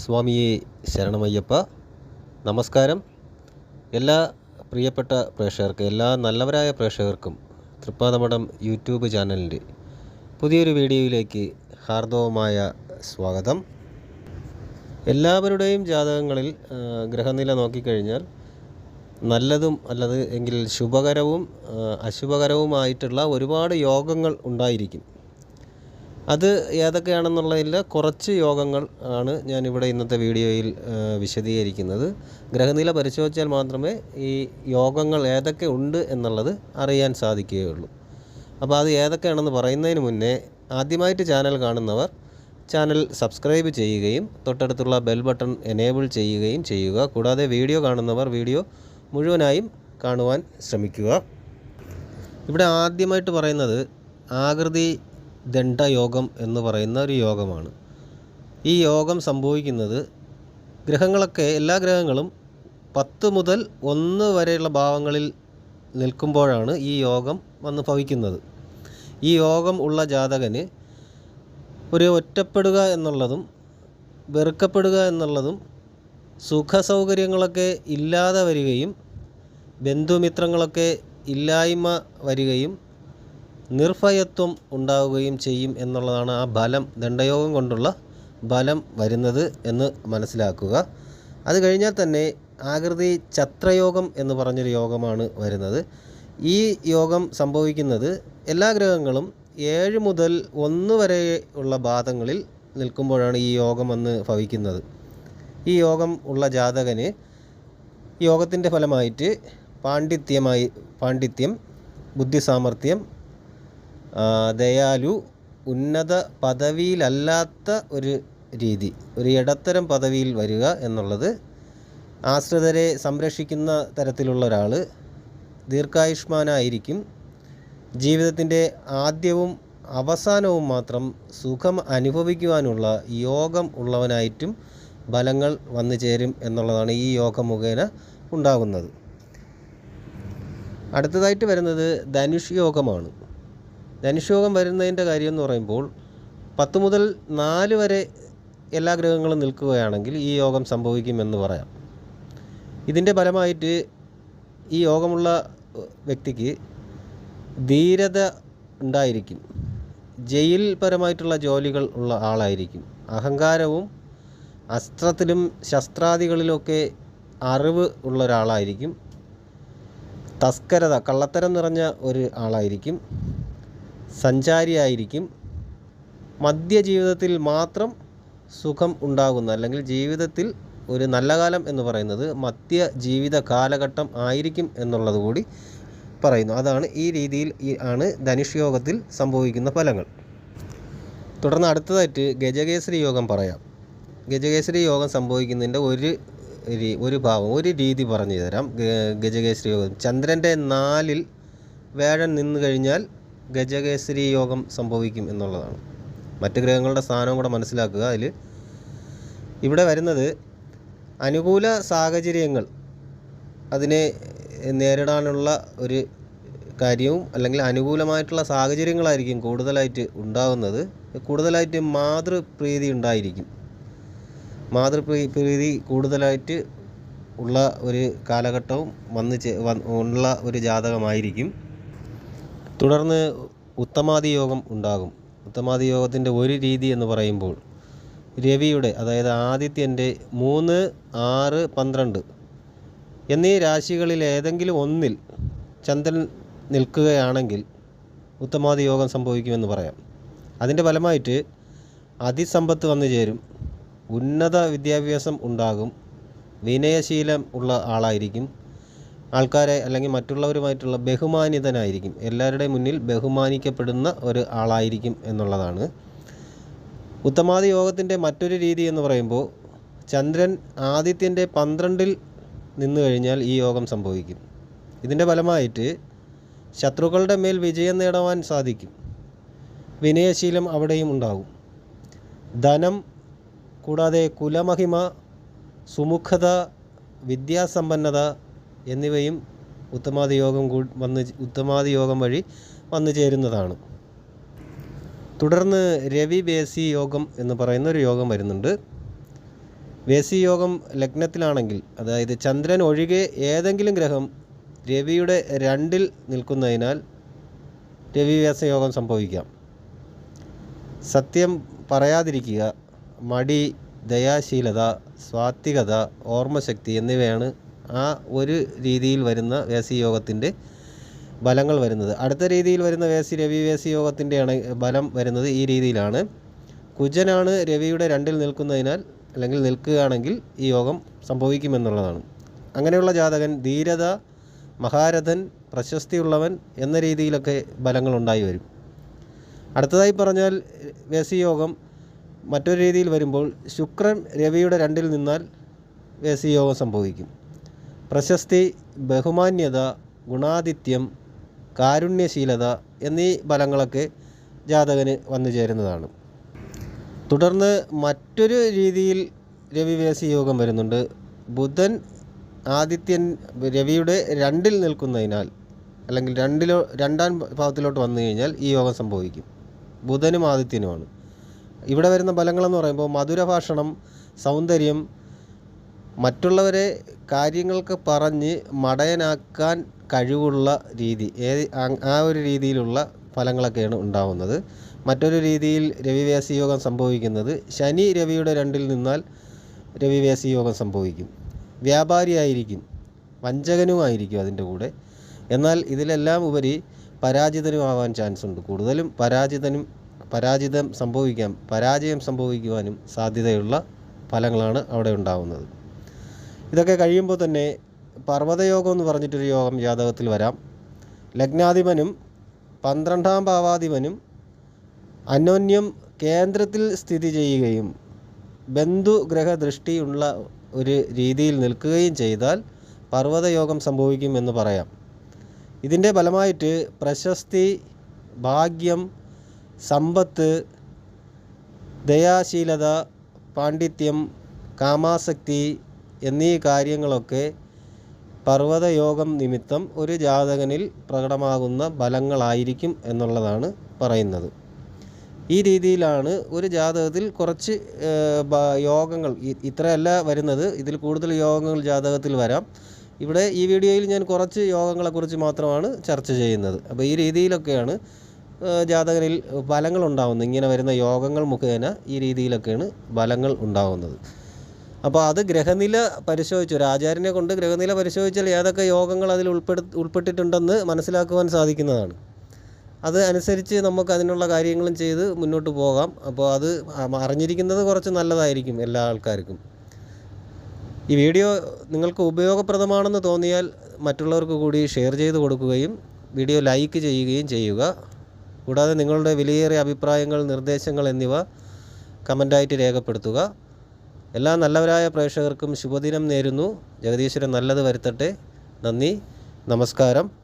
സ്വാമിയെ ശരണമയ്യപ്പ. നമസ്കാരം. എല്ലാ പ്രിയപ്പെട്ട പ്രേക്ഷകർക്കും എല്ലാ നല്ലവരായ പ്രേക്ഷകർക്കും തൃപ്പാതമഠം യൂട്യൂബ് ചാനലിന്റെ പുതിയൊരു വീഡിയോയിലേക്ക് ഹാർദവമായ സ്വാഗതം. എല്ലാവരുടെയും ജാതകങ്ങളിൽ ഗ്രഹനില നോക്കിക്കഴിഞ്ഞാൽ നല്ലതും അല്ലത് എങ്കിൽ ശുഭകരവും അശുഭകരവുമായിട്ടുള്ള ഒരുപാട് യോഗങ്ങൾ ഉണ്ടായിരിക്കും. അത് ഏതൊക്കെയാണെന്നുള്ളതിൽ കുറച്ച് യോഗങ്ങൾ ആണ് ഞാനിവിടെ ഇന്നത്തെ വീഡിയോയിൽ വിശദീകരിക്കുന്നത്. ഗ്രഹനില പരിശോധിച്ചാൽ മാത്രമേ ഈ യോഗങ്ങൾ ഏതൊക്കെ ഉണ്ട് എന്നുള്ളത് അറിയാൻ സാധിക്കുകയുള്ളൂ. അപ്പോൾ അത് ഏതൊക്കെയാണെന്ന് പറയുന്നതിന് മുന്നേ ആദ്യമായിട്ട് ചാനൽ കാണുന്നവർ ചാനൽ സബ്സ്ക്രൈബ് ചെയ്യുകയും തൊട്ടടുത്തുള്ള ബെൽ ബട്ടൺ എനേബിൾ ചെയ്യുകയും ചെയ്യുക. കൂടാതെ വീഡിയോ കാണുന്നവർ വീഡിയോ മുഴുവനായും കാണുവാൻ ശ്രമിക്കുക. ഇവിടെ ആദ്യമായിട്ട് പറയുന്നത് ആകൃതി ദണ്ഡയോഗം എന്ന് പറയുന്ന ഒരു യോഗമാണ്. ഈ യോഗം സംഭവിക്കുന്നത് ഗ്രഹങ്ങളൊക്കെ എല്ലാ ഗ്രഹങ്ങളും പത്ത് മുതൽ ഒന്ന് വരെയുള്ള ഭാവങ്ങളിൽ നിൽക്കുമ്പോഴാണ് ഈ യോഗം വന്ന് ഭവിക്കുന്നത്. ഈ യോഗം ഉള്ള ജാതകന് ഒരു ഒറ്റപ്പെടുക എന്നുള്ളതും വെറുക്കപ്പെടുക എന്നുള്ളതും സുഖസൗകര്യങ്ങളൊക്കെ ഇല്ലാതെ വരികയും ബന്ധുമിത്രങ്ങളൊക്കെ ഇല്ലായ്മ വരികയും നിർഭയത്വം ഉണ്ടാവുകയും ചെയ്യും എന്നുള്ളതാണ് ആ ബലം ദണ്ഡയോഗം കൊണ്ടുള്ള ബലം വരുന്നത് എന്ന് മനസ്സിലാക്കുക. അത് കഴിഞ്ഞാൽ തന്നെ ആകൃതി ചത്രയോഗം എന്ന് പറഞ്ഞൊരു യോഗമാണ് വരുന്നത്. ഈ യോഗം സംഭവിക്കുന്നത് എല്ലാ ഗ്രഹങ്ങളും ഏഴ് മുതൽ ഒന്ന് വരെ ഉള്ള പാദങ്ങളിൽ നിൽക്കുമ്പോഴാണ് ഈ യോഗം അന്ന് ഭവിക്കുന്നത്. ഈ യോഗം ഉള്ള ജാതകന് യോഗത്തിന്റെ ഫലമായിട്ട് പാണ്ഡിത്യമായി പാണ്ഡിത്യം ബുദ്ധിസാമർഥ്യം ദയാലു ഉന്നത പദവിയിലല്ലാത്ത ഒരു രീതി ഒരു ഇടത്തരം പദവിയിൽ വരിക എന്നുള്ളത് ആശ്രിതരെ സംരക്ഷിക്കുന്ന തരത്തിലുള്ള ഒരാൾ ദീർഘായുഷ്മാനായിരിക്കും. ജീവിതത്തിന്റെ ആദ്യവും അവസാനവും മാത്രം സുഖം അനുഭവിക്കുവാനുള്ള യോഗം ഉള്ളവനായിട്ടും ഫലങ്ങൾ വന്നു ചേരും എന്നുള്ളതാണ് ഈ യോഗം മുഖേന ഉണ്ടാകുന്നത്. അടുത്തതായിട്ട് വരുന്നത് ധനുഷ് യോഗമാണ്. ധനുഷ് യോഗം വരുന്നതിന്റെ കാര്യം എന്ന് പറയുമ്പോൾ പത്ത് മുതൽ നാല് വരെ എല്ലാ ഗ്രഹങ്ങളും നിൽക്കുകയാണെങ്കിൽ ഈ യോഗം സംഭവിക്കുമെന്ന് പറയാം. ഇതിന്റെ ഫലമായിട്ട് ഈ യോഗമുള്ള വ്യക്തിക്ക് ധീരത ഉണ്ടായിരിക്കും. ജയിൽ പരമായിട്ടുള്ള ജോലികൾ ഉള്ള ആളായിരിക്കും. അഹങ്കാരവും അസ്ത്രത്തിലും ശസ്ത്രാദികളിലൊക്കെ അറിവ് ഉള്ള ഒരാളായിരിക്കും. തസ്കരത കള്ളത്തരം നിറഞ്ഞ ഒരു ആളായിരിക്കും. സഞ്ചാരിയായിരിക്കും. മധ്യ ജീവിതത്തിൽ മാത്രം സുഖം ഉണ്ടാകുന്ന അല്ലെങ്കിൽ ജീവിതത്തിൽ ഒരു നല്ല കാലം എന്ന് പറയുന്നത് മധ്യ ജീവിത കാലഘട്ടം ആയിരിക്കും എന്നുള്ളത് കൂടി പറയുന്നു. അതാണ് ഈ രീതിയിൽ ആണ് ധനുഷ് യോഗത്തിൽ സംഭവിക്കുന്ന ഫലങ്ങൾ. തുടർന്ന് അടുത്തതായിട്ട് ഗജകേസരി യോഗം പറയാം. ഗജകേസരി യോഗം സംഭവിക്കുന്നതിന്റെ ഒരു ഒരു ഭാവം ഒരു രീതി പറഞ്ഞു തരാം. ഗജകേസരി യോഗം. ചന്ദ്രന്റെ നാലിൽ വേഴൻ നിന്ന് കഴിഞ്ഞാൽ ഗജകേസരി യോഗം സംഭവിക്കും എന്നുള്ളതാണ്. മറ്റ് ഗ്രഹങ്ങളുടെ സ്ഥാനവും കൂടെ മനസ്സിലാക്കുക. അതിൽ ഇവിടെ വരുന്നത് അനുകൂല സാഹചര്യങ്ങൾ അതിനെ നേരിടാനുള്ള ഒരു കാര്യവും അല്ലെങ്കിൽ അനുകൂലമായിട്ടുള്ള സാഹചര്യങ്ങളായിരിക്കും കൂടുതലായിട്ട് ഉണ്ടാകുന്നത് കൂടുതലായിട്ട് മാതൃപ്രീതി ഉണ്ടായിരിക്കും. മാതൃപ്രീ പ്രീതി കൂടുതലായിട്ട് ഉള്ള ഒരു കാലഘട്ടവും വന്ന് ഉള്ള ഒരു ജാതകമായിരിക്കും. തുടർന്ന് ഉത്തമാദി യോഗം ഉണ്ടാകും. ഉത്തമാദി യോഗത്തിന്റെ ഒരു രീതി എന്ന് പറയുമ്പോൾ രവിയുടെ അതായത് ആദിത്യന്റെ മൂന്ന് ആറ് പന്ത്രണ്ട് എന്നീ രാശികളിൽ ഏതെങ്കിലും ഒന്നിൽ ചന്ദ്രൻ നിൽക്കുകയാണെങ്കിൽ ഉത്തമാദി യോഗം സംഭവിക്കുമെന്ന് പറയാം. അതിന്റെ ഫലമായിട്ട് അതിസമ്പത്ത് വന്നു ചേരും. ഉന്നത വിദ്യാഭ്യാസം ഉണ്ടാകും. വിനയശീലം ഉള്ള ആളായിരിക്കും. ആൾക്കാരെ അല്ലെങ്കിൽ മറ്റുള്ളവരുമായിട്ടുള്ള ബഹുമാനിതനായിരിക്കും. എല്ലാവരുടെയും മുന്നിൽ ബഹുമാനിക്കപ്പെടുന്ന ഒരു ആളായിരിക്കും എന്നുള്ളതാണ്. ഉത്തമാദി യോഗത്തിന്റെ മറ്റൊരു രീതി എന്ന് പറയുമ്പോൾ ചന്ദ്രൻ ആദിത്യന്റെ പന്ത്രണ്ടിൽ നിന്ന് കഴിഞ്ഞാൽ ഈ യോഗം സംഭവിക്കും. ഇതിന്റെ ഫലമായിട്ട് ശത്രുക്കളുടെ മേൽ വിജയം നേടുവാൻ സാധിക്കും. വിനയശീലം അവിടെയും ഉണ്ടാകും. ധനം കൂടാതെ കുലമഹിമ സുമുഖത വിദ്യാസമ്പന്നത എന്നിവയും ഉത്തമാദി യോഗം കൂ വന്ന് ഉത്തമാദി യോഗം വഴി വന്നു ചേരുന്നതാണ്. തുടർന്ന് രവി ബേസി യോഗം എന്ന് പറയുന്ന ഒരു യോഗം വരുന്നുണ്ട്. വേസി യോഗം ലഗ്നത്തിലാണെങ്കിൽ അതായത് ചന്ദ്രൻ ഒഴികെ ഏതെങ്കിലും ഗ്രഹം രവിയുടെ രണ്ടിൽ നിൽക്കുന്നതിനാൽ രവി യോഗം സംഭവിക്കാം. സത്യം പറയാതിരിക്കുക മടി ദയാശീലത സ്വാത്വികത ഓർമ്മശക്തി എന്നിവയാണ് ആ ഒരു രീതിയിൽ വരുന്ന വേസി യോഗത്തിന്റെ ബലങ്ങൾ വരുന്നത്. അടുത്ത രീതിയിൽ വരുന്ന വേസി രവി വേസി യോഗത്തിന്റെ ആണ് ബലം വരുന്നത് ഈ രീതിയിലാണ്. കുജനാണ് രവിയുടെ രണ്ടിൽ നിൽക്കുന്നതിനാൽ അല്ലെങ്കിൽ നിൽക്കുകയാണെങ്കിൽ ഈ യോഗം സംഭവിക്കുമെന്നുള്ളതാണ്. അങ്ങനെയുള്ള ജാതകൻ ധീരത മഹാരഥൻ പ്രശസ്തിയുള്ളവൻ എന്ന രീതിയിലൊക്കെ ബലങ്ങൾ ഉണ്ടായി വരും. അടുത്തതായി പറഞ്ഞാൽ വേസി യോഗം മറ്റൊരു രീതിയിൽ വരുമ്പോൾ ശുക്രൻ രവിയുടെ രണ്ടിൽ നിന്നാൽ വേസി യോഗം സംഭവിക്കും. പ്രശസ്തി ബഹുമാന്യത ഗുണാതിഥ്യം കാരുണ്യശീലത എന്നീ ബലങ്ങളൊക്കെ ജാതകന് വന്നു ചേരുന്നതാണ്. തുടർന്ന് മറ്റൊരു രീതിയിൽ രവിവേശി യോഗം വരുന്നുണ്ട്. ബുധൻ ആദിത്യൻ രവിയുടെ രണ്ടിൽ നിൽക്കുന്നതിനാൽ അല്ലെങ്കിൽ രണ്ടിലോ രണ്ടാം ഭാവത്തിലോട്ട് വന്നു കഴിഞ്ഞാൽ ഈ യോഗം സംഭവിക്കും. ബുധനും ആദിത്യനുമാണ്. ഇവിടെ വരുന്ന ബലങ്ങളെന്ന് പറയുമ്പോൾ മധുരഭാഷണം സൗന്ദര്യം മറ്റുള്ളവരെ കാര്യങ്ങൾക്ക് പറഞ്ഞ് മടയനാക്കാൻ കഴിവുള്ള രീതി ആ- ആ ഒരു രീതിയിലുള്ള ഫലങ്ങളൊക്കെയാണ് ഉണ്ടാവുന്നത്. മറ്റൊരു രീതിയിൽ രവിവേസി യോഗം സംഭവിക്കുന്നത് ശനി രവിയുടെ രണ്ടിൽ നിന്നാൽ രവിവേസി യോഗം സംഭവിക്കും. വ്യാപാരിയായിരിക്കും വഞ്ചകനുമായിരിക്കും അതിന്റെ കൂടെ. എന്നാൽ ഇതിലെല്ലാം ഉപരി പരാജിതനുമാവാൻ ചാൻസ് ഉണ്ട്. കൂടുതലും പരാജിതനും പരാജിതം സംഭവിക്കാം പരാജയം സംഭവിക്കുവാനും സാധ്യതയുള്ള ഫലങ്ങളാണ് അവിടെ ഉണ്ടാവുന്നത്. ഇതൊക്കെ കഴിയുമ്പോൾ തന്നെ പർവതയോഗം എന്ന് പറഞ്ഞിട്ടൊരു യോഗം ജാതകത്തിൽ വരാം. ലഗ്നാധിപനും പന്ത്രണ്ടാം ഭാവാധിപനും അന്യോന്യം കേന്ദ്രത്തിൽ സ്ഥിതി ചെയ്യുകയും ബന്ധുഗ്രഹ ദൃഷ്ടിയുള്ള ഒരു രീതിയിൽ നിൽക്കുകയും ചെയ്താൽ പർവതയോഗം സംഭവിക്കും എന്ന് പറയാം. ഇതിന്റെ ഫലമായിട്ട് പ്രശസ്തി ഭാഗ്യം സമ്പത്ത് ദയാശീലത പാണ്ഡിത്യം കാമാസക്തി എന്നീ കാര്യങ്ങളൊക്കെ പർവതയോഗം നിമിത്തം ഒരു ജാതകനിൽ പ്രകടമാകുന്ന ഫലങ്ങളായിരിക്കും എന്നുള്ളതാണ് പറയുന്നത്. ഈ രീതിയിലാണ് ഒരു ജാതകത്തിൽ കുറച്ച് യോഗങ്ങൾ ഇത്രയല്ല വരുന്നത്. ഇതിൽ കൂടുതൽ യോഗങ്ങൾ ജാതകത്തിൽ വരാം. ഇവിടെ ഈ വീഡിയോയിൽ ഞാൻ കുറച്ച് യോഗങ്ങളെക്കുറിച്ച് മാത്രമാണ് ചർച്ച ചെയ്യുന്നത്. അപ്പോൾ ഈ രീതിയിലൊക്കെയാണ് ജാതകനിൽ ഫലങ്ങൾ ഉണ്ടാകുന്നത് ഇങ്ങനെ വരുന്ന യോഗങ്ങൾ മുഖേന ഈ രീതിയിലൊക്കെയാണ് ഫലങ്ങൾ ഉണ്ടാകുന്നത് അപ്പോൾ അത് ഗ്രഹനില പരിശോധിച്ചു. ഒരു ആചാര്യനെ കൊണ്ട് ഗ്രഹനില പരിശോധിച്ചാൽ ഏതൊക്കെ യോഗങ്ങൾ അതിൽ ഉൾപ്പെടു ഉൾപ്പെട്ടിട്ടുണ്ടെന്ന് മനസ്സിലാക്കുവാൻ സാധിക്കുന്നതാണ്. അത് അനുസരിച്ച് നമുക്ക് അതിനുള്ള കാര്യങ്ങളും ചെയ്ത് മുന്നോട്ട് പോകാം. അപ്പോൾ അത് അറിഞ്ഞിരിക്കുന്നത് കുറച്ച് നല്ലതായിരിക്കും എല്ലാ ആൾക്കാർക്കും. ഈ വീഡിയോ നിങ്ങൾക്ക് ഉപയോഗപ്രദമാണെന്ന് തോന്നിയാൽ മറ്റുള്ളവർക്ക് കൂടി ഷെയർ ചെയ്ത് കൊടുക്കുകയും വീഡിയോ ലൈക്ക് ചെയ്യുകയും ചെയ്യുക. കൂടാതെ നിങ്ങളുടെ വിലയേറിയ അഭിപ്രായങ്ങൾ നിർദ്ദേശങ്ങൾ എന്നിവ കമന്റായിട്ട് രേഖപ്പെടുത്തുക. എല്ലാ നല്ലവരായ പ്രേക്ഷകർക്കും ശുഭദിനം നേരുന്നു. ജഗദീശ്വരൻ നല്ലത് വരുത്തട്ടെ. നന്ദി. നമസ്കാരം.